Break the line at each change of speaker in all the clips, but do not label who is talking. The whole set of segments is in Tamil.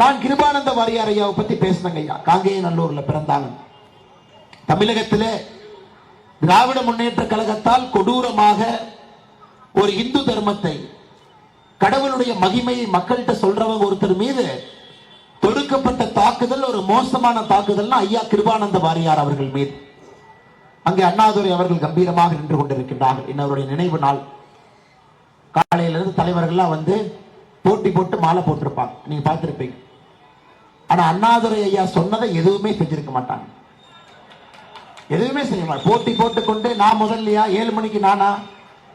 நான் கிருபானந்த வாரியார் ஐயாவை பத்தி பேசினேங்க ஐயா. காங்கேய நல்லூர்ல பிறந்தாங்க. தமிழகத்திலே திராவிட முன்னேற்ற கழகத்தால் கொடூரமாக ஒரு இந்து தர்மத்தை கடவுளுடைய மகிமையை மக்கள்கிட்ட சொல்றவங்க ஒருத்தர் மீது தொடுக்கப்பட்ட தாக்குதல் ஒரு மோசமான தாக்குதல்னா ஐயா கிருபானந்த வாரியார் அவர்கள் மீது. அங்கே அண்ணாதுரை அவர்கள் கம்பீரமாக நின்று கொண்டிருக்கின்றார்கள். இன்னவருடைய நினைவு நாள். காலையிலிருந்து தலைவர்கள்லாம் வந்து போட்டி போட்டு மாலை போட்டிருப்பாங்க. நீங்க பார்த்திருப்பீங்க. ஆனா அண்ணாதுரை ஐயா சொன்னதை எதுவுமே செஞ்சிருக்க மாட்டாங்க. எதுவுமே செய்ய மாட்டாங்க. போட்டி போட்டுக்கொண்டு நான் முதல்லையா ஏழு மணிக்கு நானா?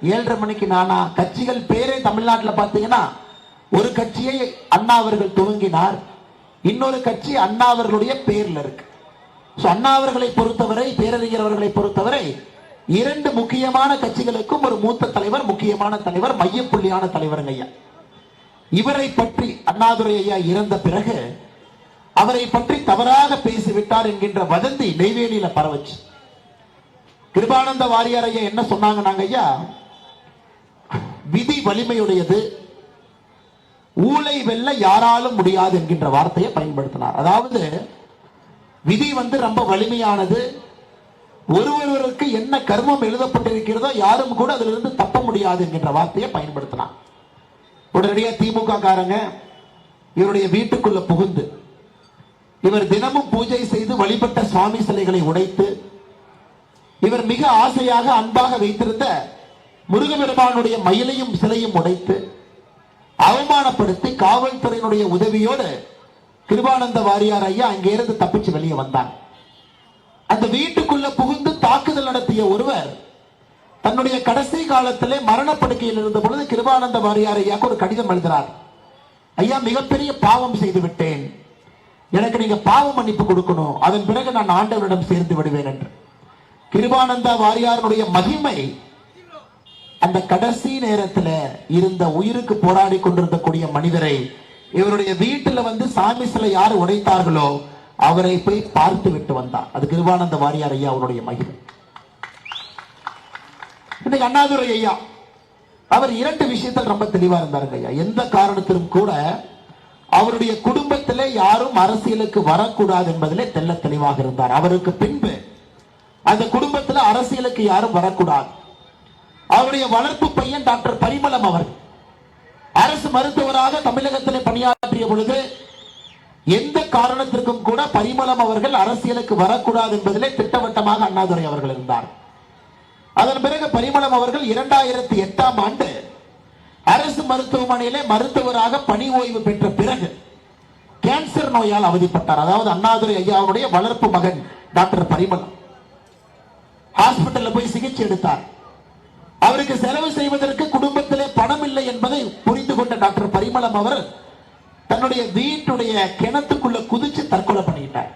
ஏழரை மணிக்கு நானா? கட்சிகள் பேரே தமிழ்நாட்டில் பார்த்தீங்கன்னா ஒரு கட்சியை அண்ணா அவர்கள் துவங்கினார். இன்னொரு கட்சி அண்ணா அவர்களுடைய பேர்ல இருக்கு. ஸோ அண்ணா அவர்களை பொறுத்தவரை பேரறிஞர் அவர்களை பொறுத்தவரை இரண்டு முக்கியமான கட்சிகளுக்கும் ஒரு மூத்த தலைவர் முக்கியமான தலைவர் மையப்புள்ளியான தலைவருங்க ஐயா. இவரை பற்றி அண்ணாதுரை ஐயா இறந்த பிறகு அவரை பற்றி தவறாக பேசிவிட்டார் என்கின்ற வதந்தி நெய்வேலியில பரவச்சு. கிருபானந்த வாரியார் ஐயா என்ன சொன்னாங்க நாங்க ஐயா? விதி வலிமையுடையது ஊழை வெல்ல யாராலும் முடியாது என்கின்ற வார்த்தையை பயன்படுத்தினார். அதாவது விதி வந்து ரொம்ப வலிமையானது ஒருவருக்கு என்ன கர்மம் எழுதப்பட்டிருக்கிறதோ யாரும் கூட அதிலிருந்து தப்ப முடியாது என்கின்ற வார்த்தையை பயன்படுத்தினார். உடனடியாக திமுக காரங்க இவருடைய வீட்டுக்குள்ள புகுந்து இவர் தினமும் பூஜை செய்து வழிபட்ட சுவாமி சிலைகளை உடைத்து இவர் மிக ஆசையாக அன்பாக வைத்திருந்த முருகபெருமானுடைய மயிலையும் சிலையும் உடைத்து அவமானப்படுத்தி காவல்துறையினுடைய உதவியோடு கிருபானந்த வாரியார் ஐயா அங்கிருந்து தப்பிச்சு வெளியே வந்தார். அந்த வீட்டுக்குள்ள புகுந்து தாக்குதல் நடத்திய ஒருவர் தன்னுடைய கடைசி காலத்திலே மரணப்படுக்கையில் இருந்த பொழுது கிருபானந்த வாரியார் ஐயாக்கு ஒரு கடிதம் எழுதினார் ஐயா மிகப்பெரிய பாவம் செய்து விட்டேன். எனக்கு நீங்க பாவ மன்னிப்பு கொடுக்கணும். அதன் பிறகு நான் ஆண்டவரிடம் சேர்ந்து விடுவேன் என்று. கிருபானந்த வாரியாருடைய மகிமை அந்த கடைசி நேரத்துல இருந்த உயிருக்கு போராடி கொண்டிருந்தக்கூடிய மனிதரை இவருடைய வீட்டுல வந்து சாமி சிலை யார் உடைத்தார்களோ அவரை போய் பார்த்து விட்டு வந்தார் அது கிருபானந்த வாரியார் ஐயா அவருடைய மகிமை. இன்னைக்கு அண்ணாதுரை ஐயா அவர் இரண்டு விஷயத்தில் ரொம்ப தெளிவா இருந்தாருங்க ஐயா. எந்த காரணத்திலும் கூட அவருடைய குடும்பத்தில் யாரும் அரசியலுக்கு வரக்கூடாது என்பதிலே தெல்ல தெளிவாக இருந்தார். அவருக்கு பின்பு அந்த குடும்பத்தில் அரசியலுக்கு யாரும் வரக்கூடாது. அவருடைய வளர்ப்பு பையன் டாக்டர் பரிமளம் அவர் அரசு மருத்துவராக தமிழகத்தில் பணியாற்றிய பொழுது எந்த காரணத்திற்கும் கூட பரிமளம் அவர்கள் அரசியலுக்கு வரக்கூடாது என்பதிலே திட்டவட்டமாக அண்ணாதுரை அவர்கள் இருந்தார். அதன் பிறகு பரிமளம் அவர்கள் இரண்டாயிரத்தி எட்டாம் ஆண்டு அரசு மருத்துவமனையிலே மருத்துவராக பணி ஓய்வு பெற்ற பிறகு கேன்சர் நோயால் அவதிப்பட்டார். அதாவது அண்ணாதுரை ஐயாவுடைய வளர்ப்பு மகன் டாக்டர் பரிமளம். ஹாஸ்பிட்டல்ல போய் சிகிச்சை எடுத்தார். அவருக்கு செலவு செய்வதற்கு குடும்பத்திலே பணம் இல்லை என்பதை புரிந்து கொண்ட டாக்டர் பரிமளம் அவர் தன்னுடைய வீட்டுடைய கிணத்துக்குள்ள குதிச்சு தற்கொலை பண்ணிட்டார்.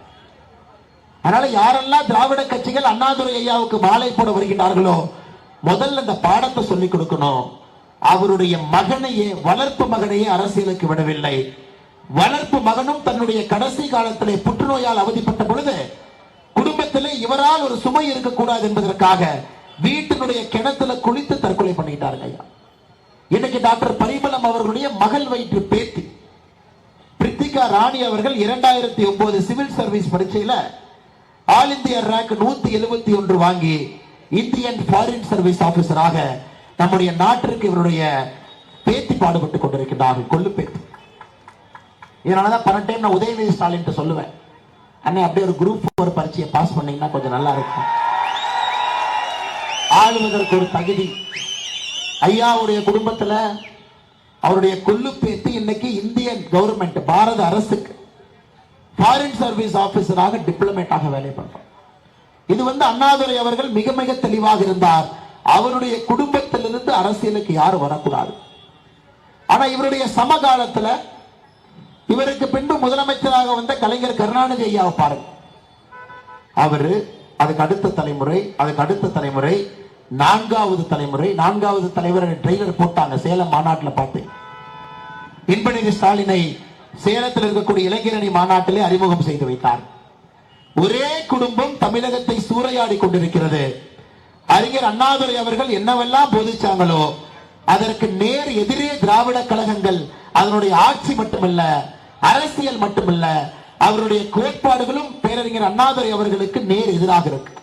அதனால யாரெல்லாம் திராவிட கட்சிகள் அண்ணாதுரை ஐயாவுக்கு மாலை போட வருகிறார்களோ முதல்ல இந்த பாடத்தை சொல்லிக் கொடுக்கணும். அவருடைய மகனையே வளர்ப்பு மகனையே அரசியலுக்கு விடவில்லை. வளர்ப்பு மகனும் தன்னுடைய கடைசி காலத்திலே புற்றுநோயால் அவதிப்பட்ட பொழுது குடும்பத்திலே இவரால் ஒரு சுமை இருக்கக்கூடாது என்பதற்காக வீட்டினுடைய கிணத்துல குளித்து தற்கொலை பண்ணிட்டாருங்க ஐயா. இன்னைக்கு டாக்டர் பரிமளம் அவர்களுடைய மகள் வயிற்று பேத்தி. பிரித்திகா ராணி அவர்கள் இரண்டாயிரத்தி ஒன்பது சிவில் சர்வீஸ் பரீட்சையில ஆல் இந்தியா ரேங்க் நூத்தி எழுபத்தி ஒன்று வாங்கி இந்தியன் ஃபாரின் சர்வீஸ் ஆபீசராக நம்முடைய நாட்டிற்கு இவருடைய பேத்தி பாடுபட்டு கொண்டிருக்கின்றார்கள் கொள்ளு பேத்தி. இதனாலதான் பன்னெண்டு டைம் நான் உதயநிதி ஸ்டாலின் சொல்லுவேன் அண்ணே அப்படியே ஒரு குரூப் ஒரு பரீட்சையை பாஸ் பண்ணீங்கன்னா கொஞ்சம் நல்லா இருக்கும். ஆளுநருக்கு ஒரு தகுதி. ஐயாவுடைய குடும்பத்துல அவருடைய கொள்ளு பேத்தி இன்னைக்கு இந்தியன் கவர்மெண்ட் பாரத அரசுக்கு ஃபாரின் சர்வீஸ் ஆபீசராக டிப்ளமேட்டாக வேலை பண்றோம் இது வந்து அண்ணாதுரை அவர்கள் மிக மிக தெளிவாக இருந்தார். அவருடைய குடும்பத்திலிருந்து அரசியலுக்கு யாரும் வரக்கூடாது. ஆனா இவருடைய சமகாலத்துல இவருக்கு பின்பு முதலமைச்சராக வந்த கலைஞர் கருணாநிதி ஐயாவை பாருங்க. அவரு அதுக்கு அடுத்த தலைமுறை அதுக்கு அடுத்த தலைமுறை நான்காவது தலைமுறை நான்காவது தலைவர் ட்ரெய்லர் போட்டாங்க சேலம் மாநாட்டில் பார்த்தேன் இன்பநிதி ஸ்டாலினை சேலத்தில் இருக்கக்கூடிய இளைஞரணி மாநாட்டிலே அறிமுகம் செய்து வைத்தார். ஒரே குடும்பம் தமிழகத்தை சூறையாடி கொண்டிருக்கிறது. அறிஞர் அண்ணாதுரை அவர்கள் என்னவெல்லாம் போதிச்சாங்களோ அதற்கு நேர் எதிரே திராவிட கழகங்கள் அதனுடைய ஆட்சி மட்டுமல்ல அரசியல் மட்டுமல்ல அவருடைய கோட்பாடுகளும் பேரறிஞர் அண்ணாதுரை அவர்களுக்கு நேர் எதிராக இருக்கு.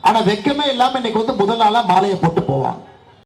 ஆனா வெக்கமே இல்லாம இன்னைக்கு வந்து முதல் நாளா மாலையை போட்டு போவாங்க.